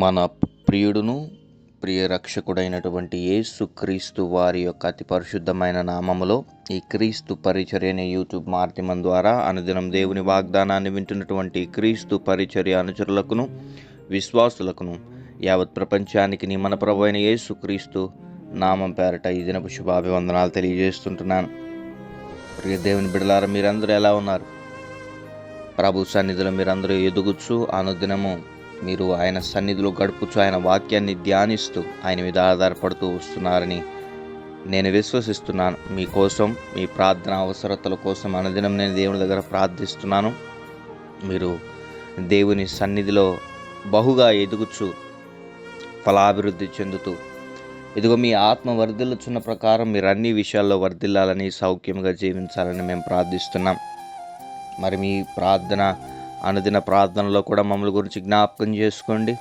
మన ప్రియుడును ప్రియ రక్షకుడైనటువంటి యేసు క్రీస్తు వారి యొక్క అతి పరిశుద్ధమైన నామములో ఈ క్రీస్తు పరిచర్య అనే యూట్యూబ్ మాధ్యమం ద్వారా అనుదినం దేవుని వాగ్దానాన్ని వింటున్నటువంటి క్రీస్తు పరిచర్య అనుచరులకును విశ్వాసులకును యావత్ ప్రపంచానికి నీ మన ప్రభు అయిన యేసు క్రీస్తు నామం పేరట ఈ దినపు శుభాభివందనాలు తెలియజేస్తుంటున్నాను. ప్రియ దేవుని బిడలారా మీరందరూ ఎలా ఉన్నారు? ప్రభు సన్నిధిలో మీరందరూ ఎదుగుచ్చు అనుదినము మీరు ఆయన సన్నిధిలో గడుపుచు ఆయన వాక్యాన్ని ధ్యానిస్తూ ఆయన మీద ఆధారపడుతూ వస్తున్నారని నేను విశ్వసిస్తున్నాను. మీకోసం మీ ప్రార్థన అవసరతల కోసం అనుదినం నేను దేవుని దగ్గర ప్రార్థిస్తున్నాను. మీరు దేవుని సన్నిధిలో బహుగా ఎదుగుచు ఫలాభివృద్ధి చెందుతూ ఇదిగో మీ ఆత్మ వర్ధిల్లుచున్న ప్రకారం మీరు అన్ని విషయాల్లో వర్ధిల్లాలని సౌఖ్యంగా జీవించాలని మేము ప్రార్థిస్తున్నాం. మరి మీ ప్రార్థన అనుదిన ప్రార్థనలో కూడా మమ్మల్ని గురించి జ్ఞాపకం చేసుకోండి.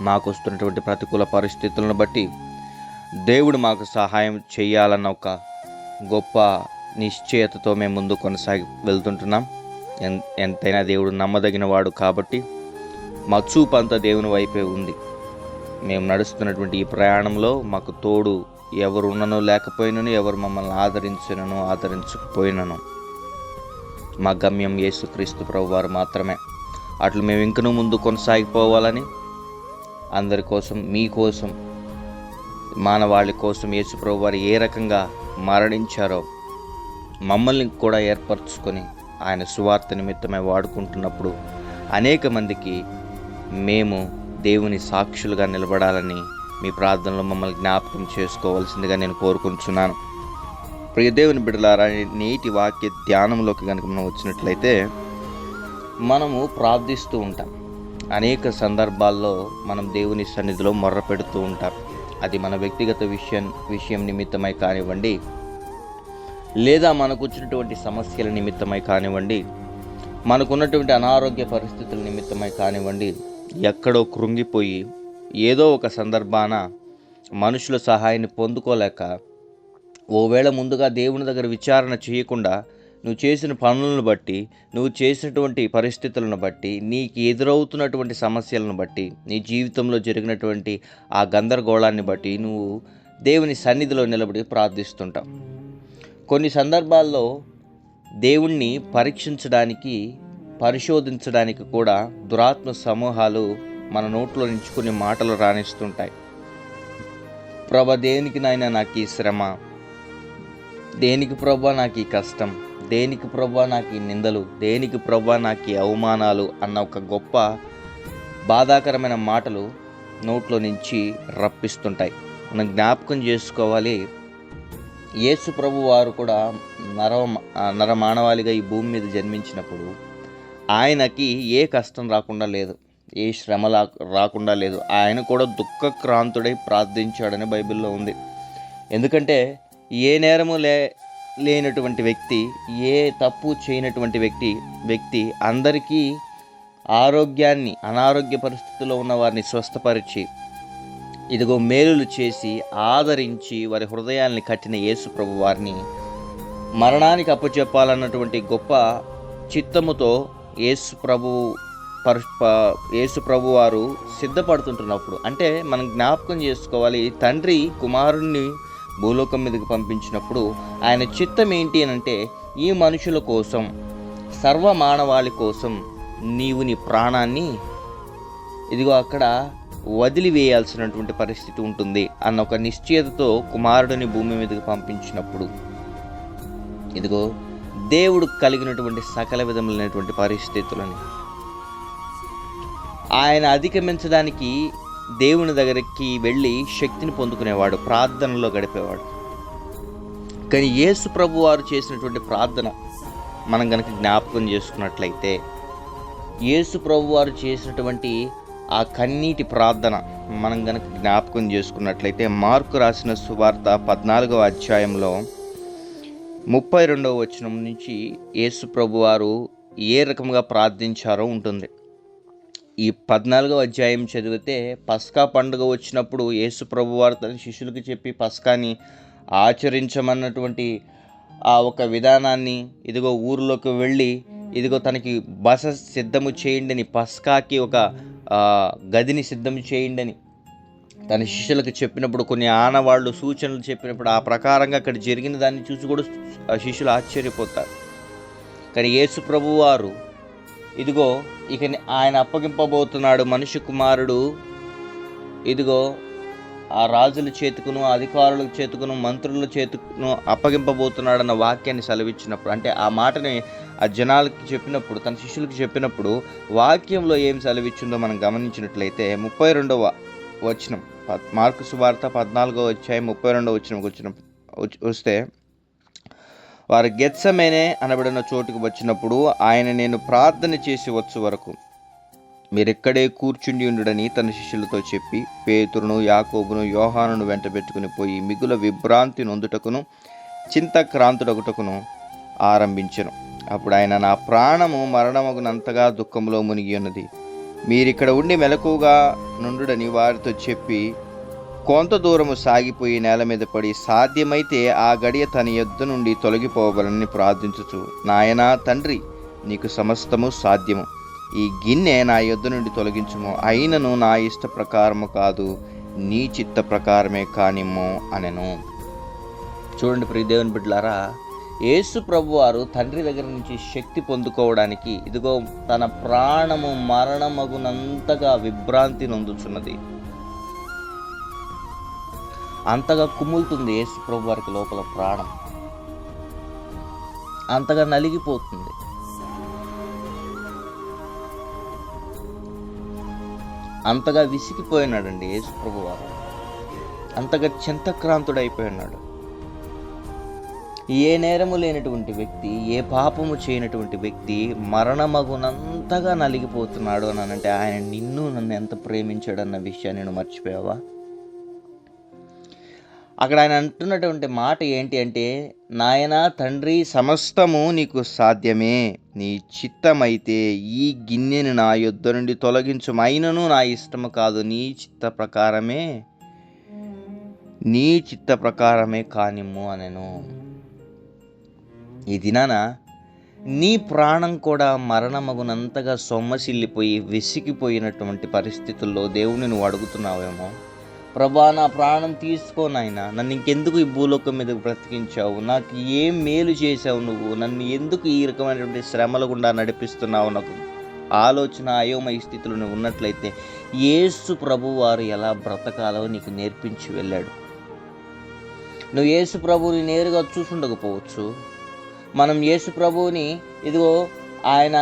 మాకు వస్తున్నటువంటి ప్రతికూల పరిస్థితులను బట్టి దేవుడు మాకు సహాయం చేయాలన్న ఒక గొప్ప నిశ్చయతతో మేము ముందు కొనసాగి వెళ్తుంటున్నాం. ఎన్ ఎంతైనా దేవుడు నమ్మదగిన వాడు కాబట్టి మా చూపు అంతా దేవుని వైపే ఉంది. మేము నడుస్తున్నటువంటి ఈ ప్రయాణంలో మాకు తోడు ఎవరు ఉన్ననో లేకపోయినను ఎవరు మమ్మల్ని ఆదరించినను ఆదరించకపోయినను మా గమ్యం యేసుక్రీస్తు ప్రభు వారు మాత్రమే. అట్లు మేము ఇంకను ముందు కొనసాగిపోవాలని అందరి కోసం మీకోసం మానవాళి కోసం యేసుప్రభు వారు ఏ రకంగా మరణించారో మమ్మల్ని కూడా ఏర్పరచుకొని ఆయన సువార్త నిమిత్తమై వాడుకుంటున్నప్పుడు అనేక మందికి మేము దేవుని సాక్షులుగా నిలబడాలని మీ ప్రార్థనలో మమ్మల్ని జ్ఞాపకం చేసుకోవాల్సిందిగా నేను కోరుకుంటున్నాను. ప్రియదేవుని బిడ్డలారా నేటి వాక్య ధ్యానంలోకి కనుక మనం వచ్చినట్లయితే మనము ప్రార్థిస్తూ ఉంటాం. అనేక సందర్భాల్లో మనం దేవుని సన్నిధిలో మొర్ర పెడుతూ ఉంటాం. అది మన వ్యక్తిగత విషయం విషయం నిమిత్తమై కానివ్వండి లేదా మనకు వచ్చినటువంటి సమస్యల నిమిత్తమై కానివ్వండి మనకున్నటువంటి అనారోగ్య పరిస్థితుల నిమిత్తమై కానివ్వండి ఎక్కడో కృంగిపోయి ఏదో ఒక సందర్భాన మనుషుల సహాయాన్ని పొందుకోలేక ఓవేళ ముందుగా దేవుని దగ్గర విచారణ చేయకుండా నువ్వు చేసిన పనులను బట్టి నువ్వు చేసినటువంటి పరిస్థితులను బట్టి నీకు ఎదురవుతున్నటువంటి సమస్యలను బట్టి నీ జీవితంలో జరిగినటువంటి ఆ గందరగోళాన్ని బట్టి నువ్వు దేవుని సన్నిధిలో నిలబడి ప్రార్థిస్తుంటావు. కొన్ని సందర్భాల్లో దేవుణ్ణి పరీక్షించడానికి పరిశోధించడానికి కూడా దురాత్మ సమూహాలు మన నోట్లో నుంచి కొన్ని మాటలు రాణిస్తుంటాయి. ప్రభ దేనికి నాయన నాకు ఈ శ్రమ? దేనికి ప్రభా నాకు ఈ కష్టం? దేనికి ప్రభా నాకు ఈ నిందలు? దేనికి ప్రభా నాకు ఈ అవమానాలు? అన్న ఒక గొప్ప బాధాకరమైన మాటలు నోట్లో నుంచి రప్పిస్తుంటాయి. మనం జ్ఞాపకం చేసుకోవాలి యేసు ప్రభు వారు కూడా నర నరమానవాళిగా ఈ భూమి మీద జన్మించినప్పుడు ఆయనకి ఏ కష్టం రాకుండా లేదు ఏ శ్రమ రాకుండా లేదు. ఆయన కూడా దుఃఖక్రాంతుడై ప్రార్థించాడని బైబిల్లో ఉంది. ఎందుకంటే ఏ నేరము లే లేనటువంటి వ్యక్తి ఏ తప్పు చేయనటువంటి వ్యక్తి వ్యక్తి అందరికీ ఆరోగ్యాన్ని అనారోగ్య పరిస్థితుల్లో ఉన్న వారిని స్వస్థపరిచి ఇదిగో మేలులు చేసి ఆదరించి వారి హృదయాల్ని కట్టిన యేసు ప్రభు వారిని మరణానికి అప్పచెప్పాలన్నటువంటి గొప్ప చిత్తముతో యేసు ప్రభు పరు యేసు ప్రభు వారు సిద్ధపడుతుంటున్నప్పుడు అంటే మనం జ్ఞాపకం చేసుకోవాలి తండ్రి కుమారుణ్ణి భూలోకం మీదకి పంపించినప్పుడు ఆయన చిత్తం ఏంటి అని అంటే ఈ మనుషుల కోసం సర్వ మానవాళి కోసం నీవు నీ ప్రాణాన్ని ఇదిగో అక్కడ వదిలివేయాల్సినటువంటి పరిస్థితి ఉంటుంది అన్న ఒక నిశ్చయతతో కుమారుడిని భూమి మీదకి పంపించినప్పుడు. ఇదిగో దేవుడు కలిగినటువంటి సకల విధములైనటువంటి పరిస్థితులని. ఆయన అధిగమించడానికి దేవుని దగ్గరికి వెళ్ళి శక్తిని పొందుకునేవాడు ప్రార్థనలో గడిపేవాడు. కానీ యేసు ప్రభు వారు చేసినటువంటి ప్రార్థన మనం కనుక జ్ఞాపకం చేసుకున్నట్లయితే యేసు ప్రభు వారు చేసినటువంటి ఆ కన్నీటి ప్రార్థన మనం కనుక జ్ఞాపకం చేసుకున్నట్లయితే మార్కు రాసిన సువార్త పద్నాలుగవ అధ్యాయంలో ముప్పై రెండవ వచనం నుంచి యేసు ప్రభు వారు ఏ రకంగా ప్రార్థించారో ఉంటుంది. ఈ పద్నాలుగవ అధ్యాయం చదివితే పస్కా పండుగ వచ్చినప్పుడు యేసు ప్రభు వారు తన శిష్యులకు చెప్పి పస్కాని ఆచరించమన్నటువంటి ఆ ఒక విధానాన్ని ఇదిగో ఊరిలోకి వెళ్ళి ఇదిగో తనకి బస సిద్ధము చేయండి అని పస్కాకి ఒక గదిని సిద్ధం చేయండి అని తన శిష్యులకు చెప్పినప్పుడు కొన్ని ఆనవాళ్ళు సూచనలు చెప్పినప్పుడు ఆ ప్రకారంగా అక్కడ జరిగిన దాన్ని చూసి కూడా శిష్యులు ఆశ్చర్యపోతారు. కానీ యేసు ప్రభువారు వారు ఇదిగో ఇక ఆయన అప్పగింపబోతున్నాడు మనిషి కుమారుడు. ఇదిగో ఆ రాజుల చేతుకును అధికారుల చేతుకును మంత్రుల చేతుకును అప్పగింపబోతున్నాడన్న వాక్యాన్ని సెలవిచ్చినప్పుడు అంటే ఆ మాటని ఆ జనాలకి చెప్పినప్పుడు తన శిష్యులకు చెప్పినప్పుడు వాక్యంలో ఏం సెలవిచ్చిందో మనం గమనించినట్లయితే ముప్పై రెండవ వచనం మార్కు సువార్త పద్నాలుగో వచ్చాయి ముప్పై రెండవ వచనం వచ్చిన వచ్చి- వస్తే వారు గెత్సమేనే అనబడిన చోటుకు వచ్చినప్పుడు ఆయన నేను ప్రార్థన చేసి వచ్చు వరకు. మీరెక్కడే కూర్చుండి ఉండుడని తన శిష్యులతో చెప్పి పేతురును యాకోబును యోహానును వెంట పెట్టుకుని పోయి మిగుల విభ్రాంతి నొందుటకును చింతక్రాంతుడగుటకును ఆరంభించను. అప్పుడు ఆయన నా ప్రాణము మరణమగునంతగా దుఃఖంలో మునిగి ఉన్నది. మీరిక్కడ ఉండి మెలకుగా నుండుడని వారితో చెప్పి కొంత దూరము సాగిపోయి నేల మీద పడి సాధ్యమైతే ఆ గడియ తన ఎద్దు నుండి తొలగిపోవాలని ప్రార్థించుచు నాయనా తండ్రి నీకు సమస్తము సాధ్యము. ఈ గిన్నె నా యొద్ద నుండి తొలగించుము. అయినను నా ఇష్ట ప్రకారము కాదు నీ చిత్త ప్రకారమే కానిమ్ము అనెను. చూడండి ప్రియ దేవుని బిడ్డలారా యేసు ప్రభు వారు తండ్రి దగ్గర నుంచి శక్తి పొందుకోవడానికి ఇదిగో తన ప్రాణము మరణమగునంతగా విభ్రాంతి నొందుచున్నది. అంతగా కుములుతుంది యేసు ప్రభు వారికి లోపల ప్రాణం. అంతగా నలిగిపోతుంది. అంతగా విసిగిపోయినాడండి యేసు ప్రభు వారు. అంతగా చింతక్రాంతుడైపోయినాడు. ఏ నేరము లేనటువంటి వ్యక్తి ఏ పాపము చేయనటువంటి వ్యక్తి మరణమగునంతగా నలిగిపోతున్నాడు అని అంటే ఆయన నిన్ను నన్ను ఎంత ప్రేమించాడన్న విషయాన్ని నేను మర్చిపోయావా? అక్కడ ఆయన అంటున్నటువంటి మాట ఏంటి అంటే నాయనా తండ్రి సమస్తము నీకు సాధ్యమే. నీ చిత్తమైతే ఈ గిన్నెని నా యొద్ద నుండి తొలగించు అయినను నా ఇష్టము కాదు. నీ చిత్త ప్రకారమే. నీ చిత్త ప్రకారమే కానిమ్ము అనెను. ఈ దినాన నీ ప్రాణం కూడా మరణమగునంతగా సొమ్మసిల్లిపోయి విసిగిపోయినటువంటి పరిస్థితుల్లో దేవుని నువ్వు అడుగుతున్నావేమో. ప్రభా నా ప్రాణం తీసుకోనైనా నన్ను ఇంకెందుకు ఈ భూలోకం మీద బ్రతికించావు? నాకు ఏం మేలు చేసావు నువ్వు? నన్ను ఎందుకు ఈ రకమైనటువంటి శ్రమల గుండా నడిపిస్తున్నావు నాకు? ఆలోచన అయోమయ స్థితిలో నువ్వు ఉన్నట్లయితే ఏసు ప్రభు వారు ఎలా బ్రతకాలో నీకు నేర్పించి వెళ్ళాడు. నువ్వు యేసు ప్రభువుని నేరుగా చూసుండకపోవచ్చు. మనం యేసు ప్రభువుని ఇదిగో ఆయన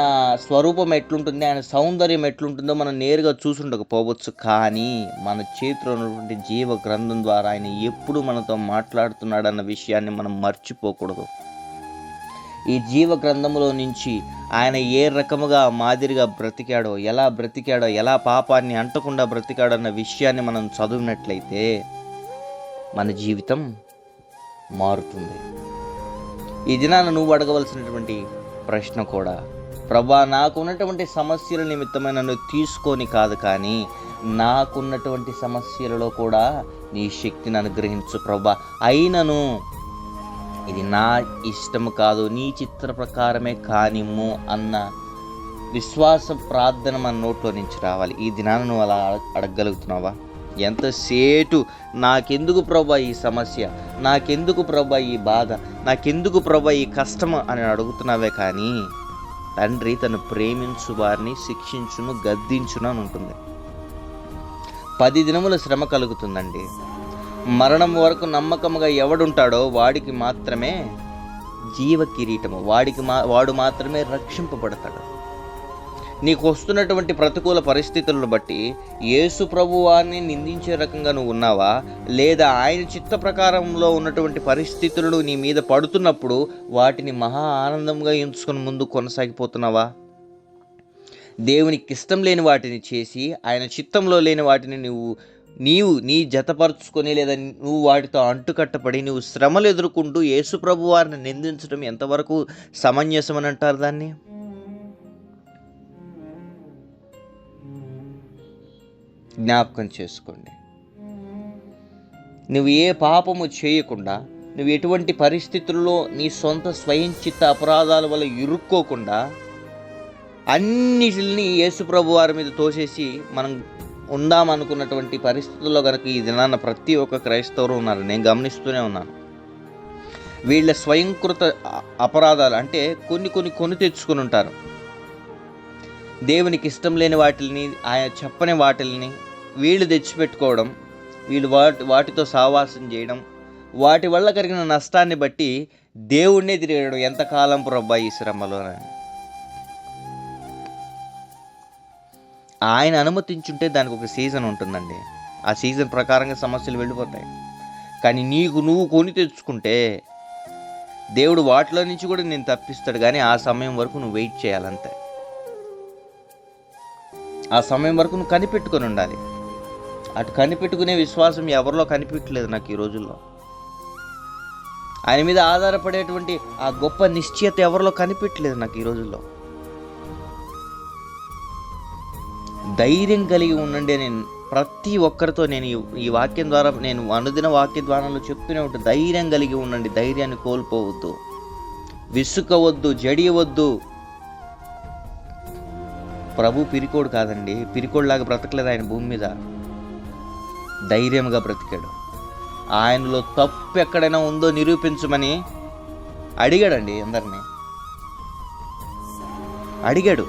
స్వరూపం ఎట్లుంటుంది ఆయన సౌందర్యం ఎట్లుంటుందో మనం నేరుగా చూసుండకపోవచ్చు. కానీ మన చేతిలో ఉన్నటువంటి జీవ గ్రంథం ద్వారా ఆయన ఎప్పుడు మనతో మాట్లాడుతున్నాడన్న విషయాన్ని మనం మర్చిపోకూడదు. ఈ జీవ గ్రంథములో నుంచి ఆయన ఏ రకముగా మాదిరిగా బ్రతికాడో ఎలా బ్రతికాడో ఎలా పాపాన్ని అంటకుండా బ్రతికాడో అన్న విషయాన్ని మనం చదివినట్లయితే మన జీవితం మారుతుంది. ఈ దినాన నువ్వు అడగవలసినటువంటి ప్రశ్న కూడా ప్రభా నాకున్నటువంటి సమస్యల నిమిత్తమే నన్ను తీసుకొని కాదు కానీ నాకున్నటువంటి సమస్యలలో కూడా నీ శక్తిని అనుగ్రహించు ప్రభా. అయినను ఇది నా ఇష్టము కాదు నీ చిత్ర ప్రకారమే కానిమ్ము అన్న విశ్వాస ప్రార్థన మన నోట్లో నుంచి రావాలి. ఈ దినాన్ని నువ్వు అలా అడగగలుగుతున్నావా? ఎంతసేటు నాకెందుకు ప్రభా ఈ సమస్య? నాకెందుకు ప్రభా ఈ బాధ? నాకెందుకు ప్రభా ఈ కష్టం అని అడుగుతున్నావే కానీ తండ్రి తను ప్రేమించు వారిని శిక్షించును గద్దించును అని ఉంటుంది. పది దినముల శ్రమ కలుగుతుందండి. మరణం వరకు నమ్మకముగా ఎవడుంటాడో వాడికి మాత్రమే జీవ కిరీటము. వాడికి మా వాడు మాత్రమే రక్షింపబడతాడు. నీకు వస్తున్నటువంటి ప్రతికూల పరిస్థితులను బట్టి యేసు ప్రభు వారిని నిందించే రకంగా నువ్వు ఉన్నావా? లేదా ఆయన చిత్త ప్రకారంలో ఉన్నటువంటి పరిస్థితులు నీ మీద పడుతున్నప్పుడు వాటిని మహా ఆనందంగా ఎంచుకొని ముందు కొనసాగిపోతున్నావా? దేవునికి ఇష్టం లేని వాటిని చేసి ఆయన చిత్తంలో లేని వాటిని నువ్వు నీవు నీ జతపరుచుకొని లేదా నువ్వు వాటితో అంటుకట్టపడి నువ్వు శ్రమలు ఎదుర్కొంటూ యేసు ప్రభు వారిని నిందించడం ఎంతవరకు సమంజసం అని అంటారు దాన్ని? జ్ఞాపకం చేసుకోండి. నువ్వు ఏ పాపము చేయకుండా నువ్వు ఎటువంటి పరిస్థితుల్లో నీ సొంత స్వయం చిత్త అపరాధాల వల్ల ఇరుక్కోకుండా అన్నిటిని యేసుప్రభు వారి మీద తోసేసి మనం ఉందామనుకున్నటువంటి పరిస్థితుల్లో కనుక ఈ దినాన్న ప్రతి ఒక్క క్రైస్తవులు ఉన్నారు. నేను గమనిస్తూనే ఉన్నాను. వీళ్ళ స్వయంకృత అపరాధాలు అంటే కొన్ని కొన్ని కొని తెచ్చుకుని ఉంటారు. దేవునికి ఇష్టం లేని వాటిని ఆయన చెప్పని వాటిల్ని వీళ్ళు తెచ్చిపెట్టుకోవడం వీళ్ళు వాటి వాటితో సావాసం చేయడం వాటి వల్ల కలిగిన నష్టాన్ని బట్టి దేవుణ్ణే తిరగడం ఎంతకాలం ప్రభా ఈ శ్రమలోనని ఆయన అనుమతించుంటే దానికి ఒక సీజన్ ఉంటుందండి. ఆ సీజన్ ప్రకారంగా సమస్యలు వెళ్ళిపోతాయి. కానీ నీకు నువ్వు కొని తెచ్చుకుంటే దేవుడు వాటిలో నుంచి కూడా నేను తప్పిస్తాడు. కానీ ఆ సమయం వరకు నువ్వు వెయిట్ చేయాలంతే. ఆ సమయం వరకు నువ్వు కనిపెట్టుకొని ఉండాలి. అటు కనిపెట్టుకునే విశ్వాసం ఎవరిలో కనిపించలేదు నాకు ఈ రోజుల్లో. ఆయన మీద ఆధారపడేటువంటి ఆ గొప్ప నిశ్చయత ఎవరిలో కనిపించలేదు నాకు ఈ రోజుల్లో. ధైర్యం కలిగి ఉండండి నేను ప్రతి ఒక్కరితో నేను ఈ- ఈ వాక్యం ద్వారా నేను అనుదిన వాక్య ద్వారంలో చెప్తూనే ఉంటాను ధైర్యం కలిగి ఉండండి. ధైర్యాన్ని కోల్పోవద్దు. విసుకవద్దు. జడియవద్దు. ప్రభు పిరికోడు కాదండి పిరికోడులాగా బ్రతకలేదు ఆయన భూమి మీద. ధైర్యంగా బ్రతికాడు. ఆయనలో తప్పు ఎక్కడైనా ఉందో నిరూపించమని అడిగాడండి అందరినీ. అడిగాడు.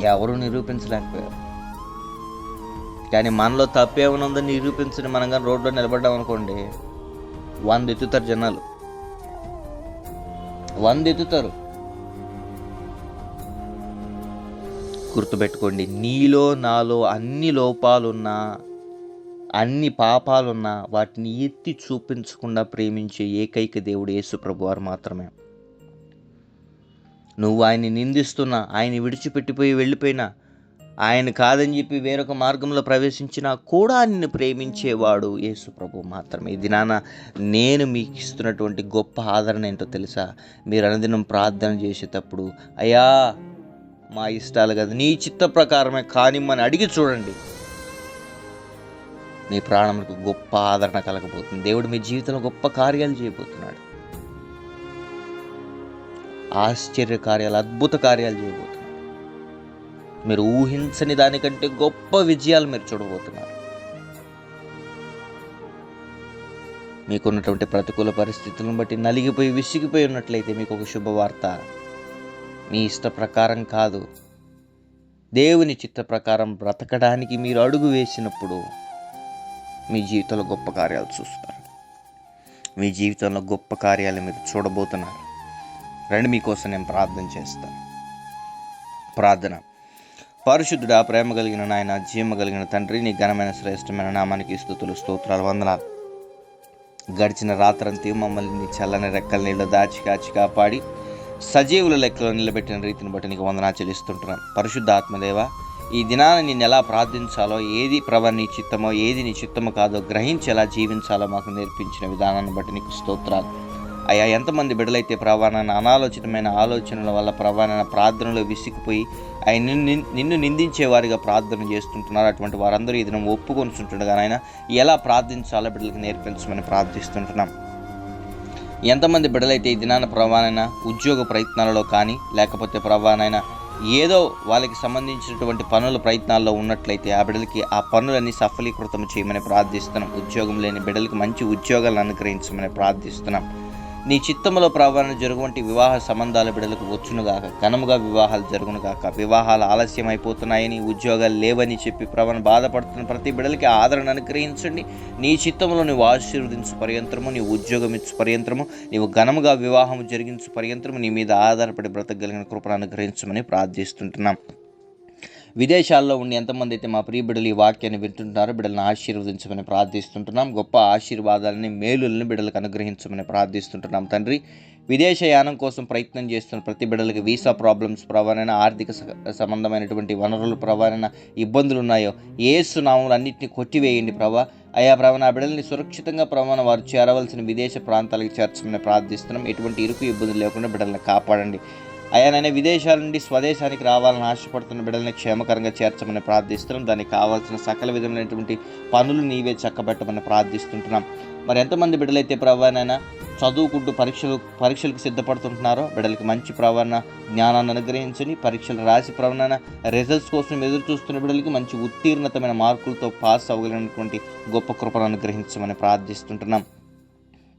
ఎవరు నిరూపించలేకపోయారు. కానీ మనలో తప్పేమైనా ఉందో నిరూపించని మనం కానీ రోడ్లో నిలబడ్డాం అనుకోండి వంద ఎత్తుతారు జనాలు. వంద ఎత్తుతారు. గుర్తుపెట్టుకోండి. నీలో నాలో అన్ని లోపాలున్నా అన్ని పాపాలున్నా వాటిని ఎత్తి చూపించకుండా ప్రేమించే ఏకైక దేవుడు యేసుప్రభు వారు మాత్రమే. నువ్వు ఆయన్ని నిందిస్తున్నా ఆయన విడిచిపెట్టిపోయి వెళ్ళిపోయినా ఆయన కాదని చెప్పి వేరొక మార్గంలో ప్రవేశించినా కూడా నిన్ను ప్రేమించేవాడు యేసు ప్రభు మాత్రమే. ఇది నేను మీకు ఇస్తున్నటువంటి గొప్ప ఆదరణ ఏంటో తెలుసా? మీరు అనుదినం ప్రార్థన చేసేటప్పుడు అయ్యా మా ఇష్టాలు కదా. నీ చిత్త ప్రకారమే కానిమ్మని అడిగి చూడండి. మీ ప్రాణములకు గొప్ప ఆదరణ కలగబోతుంది. దేవుడు మీ జీవితంలో గొప్ప కార్యాలు చేయబోతున్నాడు. ఆశ్చర్య కార్యాలు అద్భుత కార్యాలు చేయబోతున్నాడు. మీరు ఊహించని దానికంటే గొప్ప విజయాలు మీరు చూడబోతున్నారు. మీకున్నటువంటి ప్రతికూల పరిస్థితులను బట్టి నలిగిపోయి విసిగిపోయి ఉన్నట్లయితే మీకు ఒక శుభవార్త. మీ ఇష్ట ప్రకారం కాదు. దేవుని చిత్త ప్రకారం బ్రతకడానికి మీరు అడుగు వేసినప్పుడు మీ జీవితంలో గొప్ప కార్యాలు చూస్తారు. మీ జీవితంలో గొప్ప కార్యాలు మీరు చూడబోతున్నారు. రండి మీకోసం నేను ప్రార్థన చేస్తాను ప్రార్థన. పరిశుద్ధుడా ప్రేమ కలిగిన నాయన జీవ కలిగిన తండ్రి నీ ఘనమైన శ్రేష్టమైన నామానికి స్థుతులు స్తోత్రాలు వందనాలు. గడిచిన రాత్రంతి మమ్మల్ని చల్లని రెక్కల నీళ్ళు దాచి కాచి కాపాడి సజీవుల లెక్కలో నిలబెట్టిన రీతిని బట్టి నీకు వందనా చెల్లిస్తుంటున్నాం పరిశుద్ధ ఆత్మదేవ ఈ దినాన నేను ఎలా ప్రార్థించాలో ఏది ప్రభ నీ చిత్తమో ఏది నీ చిత్తమో కాదో గ్రహించి ఎలా జీవించాలో మాకు నేర్పించిన విధానాన్ని బట్టి నీకు స్తోత్రాలు. అయ్యా ఎంతమంది బిడ్డలైతే ప్రభాన అనాలోచితమైన ఆలోచనల వల్ల ప్రభాన ప్రార్థనలో విసిగిపోయి ఆయన నిన్ను నిన్ను నిందించే వారిగా ప్రార్థన చేస్తుంటున్నారు. అటువంటి వారందరూ ఈ దినం ఒప్పుకొనిస్తుండగా నాయన ఎలా ప్రార్థించాలో బిడ్డలకు నేర్పించమని ప్రార్థిస్తుంటున్నాం. ఎంతమంది బిడ్డలైతే ఈ దినాన ప్రభానైనా ఉద్యోగ ప్రయత్నాలలో కానీ లేకపోతే ప్రభానైనా ఏదో వాళ్ళకి సంబంధించినటువంటి పనుల ప్రయత్నాల్లో ఉన్నట్లయితే ఆ బిడ్డలకి ఆ పనులన్నీ సఫలీకృతం చేయమని ప్రార్థిస్తున్నాం. ఉద్యోగం లేని బిడ్డలకి మంచి ఉద్యోగాలను అనుగ్రహించమని ప్రార్థిస్తున్నాం. నీ చిత్తములో ప్రభావం జరుగువంటి వివాహ సంబంధాల బిడలకు వచ్చునుగాక. ఘనముగా వివాహాలు జరుగునుగాక. వివాహాలు ఆలస్యం అయిపోతున్నాయని ఉద్యోగాలు లేవని చెప్పి ప్రవణ బాధపడుతున్న ప్రతి బిడ్డలకి ఆదరణ అనుగ్రహించండి. నీ చిత్తంలో నువ్వు ఆశీర్వదించు పర్యంత్రము నీ ఉద్యోగం ఇచ్చు పర్యంత్రము నీవు ఘనముగా వివాహం జరిగించు పర్యంత్రము నీ మీద ఆధారపడి బ్రతకగలిగిన కృపను అనుగ్రహించమని ప్రార్థిస్తుంటున్నాం. విదేశాల్లో ఉండి ఎంతమంది అయితే మా ప్రియ బిడ్డలు ఈ వాక్యాన్ని వింటుంటారో బిడ్డలను ఆశీర్వదించమని ప్రార్థిస్తుంటున్నాం. గొప్ప ఆశీర్వాదాలని మేలులను బిడ్డలకు అనుగ్రహించమని ప్రార్థిస్తుంటున్నాం తండ్రి. విదేశయానం కోసం ప్రయత్నం చేస్తున్న ప్రతి బిడ్డలకు వీసా ప్రాబ్లమ్స్ ప్రభావైన ఆర్థిక స- సంబంధమైనటువంటి వనరులు ప్రభావైన ఇబ్బందులు ఉన్నాయో ఏ సునాములు అన్నింటినీ కొట్టివేయండి ప్రభా. అయా ప్రభా నా బిడ్డల్ని సురక్షితంగా ప్రమాణ వారు చేరవలసిన విదేశ ప్రాంతాలకు చేర్చమని ప్రార్థిస్తున్నాం. ఎటువంటి ఇరుకు ఇబ్బందులు లేకుండా బిడ్డలను కాపాడండి. అయ్యా విదేశాల నుండి స్వదేశానికి రావాలని ఆశపడుతున్న బిడ్డల్ని క్షేమకరంగా చేర్చమని ప్రార్థిస్తున్నాం. దానికి కావాల్సిన సకల విధమైనటువంటి పనులు నీవే చక్కబెట్టమని ప్రార్థిస్తుంటున్నాం. మరి ఎంతమంది బిడ్డలైతే ప్రవాణైనా చదువుకుంటూ పరీక్షలు పరీక్షలకు సిద్ధపడుతుంటున్నారో బిడ్డలకి మంచి ప్రవణ జ్ఞానాన్ని అనుగ్రహించని పరీక్షలు రాసి ప్రవణ రిజల్ట్స్ కోసం ఎదురు చూస్తున్న బిడ్డలకి మంచి ఉత్తీర్ణతమైన మార్కులతో పాస్ అవ్వగలిగినటువంటి గొప్ప కృపను అనుగ్రహించమని ప్రార్థిస్తుంటున్నాం.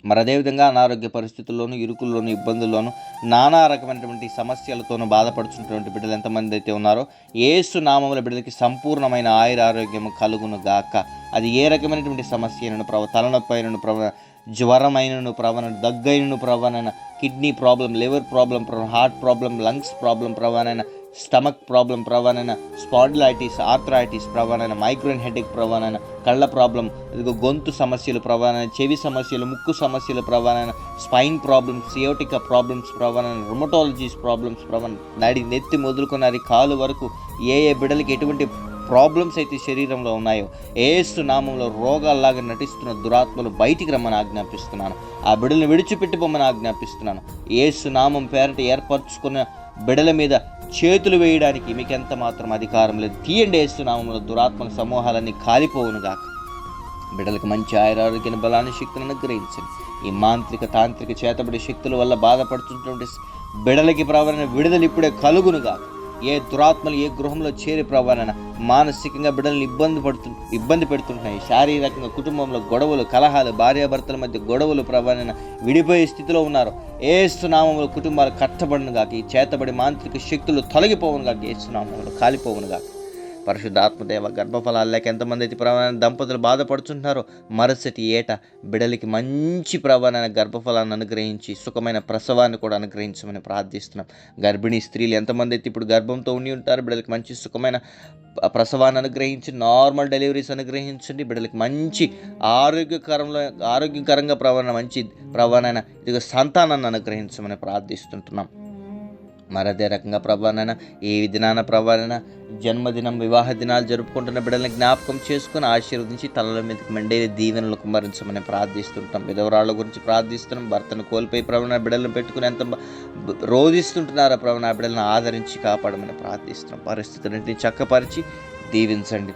మరి అదేవిధంగా అనారోగ్య పరిస్థితుల్లోనూ ఇరుకుల్లోనూ ఇబ్బందుల్లోనూ నానా రకమైనటువంటి సమస్యలతోనూ బాధపడుతున్నటువంటి బిడ్డలు ఎంతమంది అయితే ఉన్నారో ఏసు నామముల బిడ్డలకి సంపూర్ణమైన ఆయుర ఆరోగ్యం కలుగును గాక. అది ఏ రకమైనటువంటి సమస్య అయినను ప్రవ తలనొప్పైనను ప్రవ జ్వరమైనను ప్రవణ దగ్గైనను ప్రవణన kidney problem liver problem heart problem lungs problem ప్రవణనైనా stomach problem ప్రవణన స్పాండిలైటిస్ ఆర్థరైటిస్ ప్రవణన మైగ్రేన్ హెడేక్ ప్రవణన కళ్ళ ప్రాబ్లం ఇదిగో గొంతు సమస్యలు ప్రవణన చెవి సమస్యలు ముక్కు సమస్యలు ప్రవణన స్పైన్ ప్రాబ్లమ్స్ సియోటిక ప్రాబ్లమ్స్ ప్రవణన రుమటాలజీస్ ప్రాబ్లమ్స్ ప్రవణన నడి నెత్తి మొదలుకున్నది కాలు వరకు ఏ ఏ బిడ్డలకి ఎటువంటి ప్రాబ్లమ్స్ అయితే శరీరంలో ఉన్నాయో ఏసు నామంలో రోగాల్లాగా నటిస్తున్న దురాత్మలు బయటికి రమ్మని ఆజ్ఞాపిస్తున్నాను. ఆ బిడ్డలను విడిచిపెట్టిపోమని ఆజ్ఞాపిస్తున్నాను. ఏసు నామం పేరట ఏర్పరచుకున్న బిడల మీద చేతులు వేయడానికి మీకు ఎంత మాత్రం అధికారం లేదు. తీయండి వేస్తున్నామంలో దురాత్మక సమూహాలన్నీ కాలిపోవునుగాక బిడ్డలకు మంచి ఆయురారోగ్యాన్ని బలాన్ని శక్తిని అనుగ్రహించండి. ఈ మాంత్రిక తాంత్రిక చేతబడి శక్తుల వల్ల బాధపడుతున్నటువంటి బిడలకి ప్రవరణ విడుదల ఇప్పుడే కలుగునుగాక ఏ దురాత్మలు ఏ గృహంలో చేరి ప్రవరణ మానసికంగా బిడ్డలను ఇబ్బంది పడుతు ఇబ్బంది పెడుతుంటున్నాయి. శారీరకంగా కుటుంబంలో గొడవలు కలహాలు భార్యాభర్తల మధ్య గొడవలు ప్రవరణ విడిపోయే స్థితిలో ఉన్నారు. ఏసునామంలో కుటుంబాలు కట్టబడిన గాక ఈ చేతబడి మాంత్రిక శక్తులు తొలగిపోవును గాక ఏసునామంలో కాలిపోవును గాక పరిశుద్ధ ఆత్మదేవ గర్భఫలాలు లేక ఎంతమంది అయితే ప్రవణ దంపతులు బాధపడుతుంటున్నారో మరుసటి ఏట బిడలికి మంచి ప్రవణ గర్భఫలాన్ని అనుగ్రహించి సుఖమైన ప్రసవాన్ని కూడా అనుగ్రహించమని ప్రార్థిస్తున్నాం. గర్భిణీ స్త్రీలు ఎంతమంది అయితే ఇప్పుడు గర్భంతో ఉండి ఉంటారు బిడ్డలకి మంచి సుఖమైన ప్రసవాన్ని అనుగ్రహించి నార్మల్ డెలివరీస్ అనుగ్రహించండి. బిడ్డలకి మంచి ఆరోగ్యకరంలో ఆరోగ్యకరంగా ప్రవణ మంచి ప్రవణన ఇదిగో సంతానాన్ని అనుగ్రహించమని ప్రార్థిస్తుంటున్నాం. మరి అదే రకంగా ప్రభానైనా ఏ దినాన ప్రభానైనా జన్మదినం వివాహ దినాలు జరుపుకుంటున్న బిడ్డల్ని జ్ఞాపకం చేసుకుని ఆశీర్వదించి తలల మీదకి మండేది దీవెనలు కుమరించమని ప్రార్థిస్తుంటాం. విధవరాళ్ళ గురించి ప్రార్థిస్తున్నాం. భర్తను కోల్పోయి ప్రవణ బిడ్డలను పెట్టుకుని ఎంత రోధిస్తుంటున్నారా బ- ప్రవణ బిడ్డలను ఆదరించి కాపాడమని ప్రార్థిస్తున్నాం. పరిస్థితులన్నింటినీ చక్కపరిచి దీవించండి.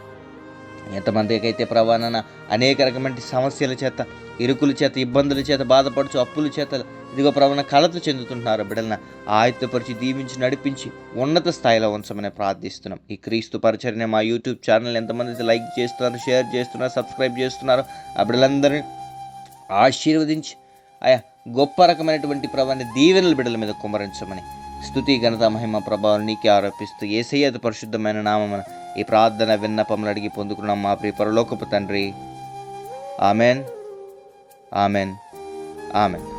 ఎంతమందికైతే ప్రవాణన అనేక రకమైన సమస్యల చేత ఇరుకుల చేత ఇబ్బందుల చేత బాధపడుచు అప్పుల చేత ఇదిగో ప్రవణ కలత చెందుతుంటున్నారు బిడ్డలను ఆయుత్తపరిచి దీవించి నడిపించి ఉన్నత స్థాయిలో ఉంచమని ప్రార్థిస్తున్నాం. ఈ క్రీస్తు పరిచర్ని మా యూట్యూబ్ ఛానల్ ఎంతమంది లైక్ చేస్తున్నారు షేర్ చేస్తున్నారు సబ్స్క్రైబ్ చేస్తున్నారు ఆ బిడ్డలందరినీ ఆశీర్వదించి ఆయా గొప్ప రకమైనటువంటి ప్రభావాన్ని దీవెనల బిడ్డల మీద కుమరించమని స్థుతి ఘనత మహిమ ప్రభావం నీకే ఆరోపిస్తూ ఏసయ్యత పరిశుద్ధమైన నామమున ఈ ప్రార్థన విన్నపములు అడిగి పొందుకున్నాం మా ప్రియ పరలోకపు తండ్రి. Amen. Amen. Amen.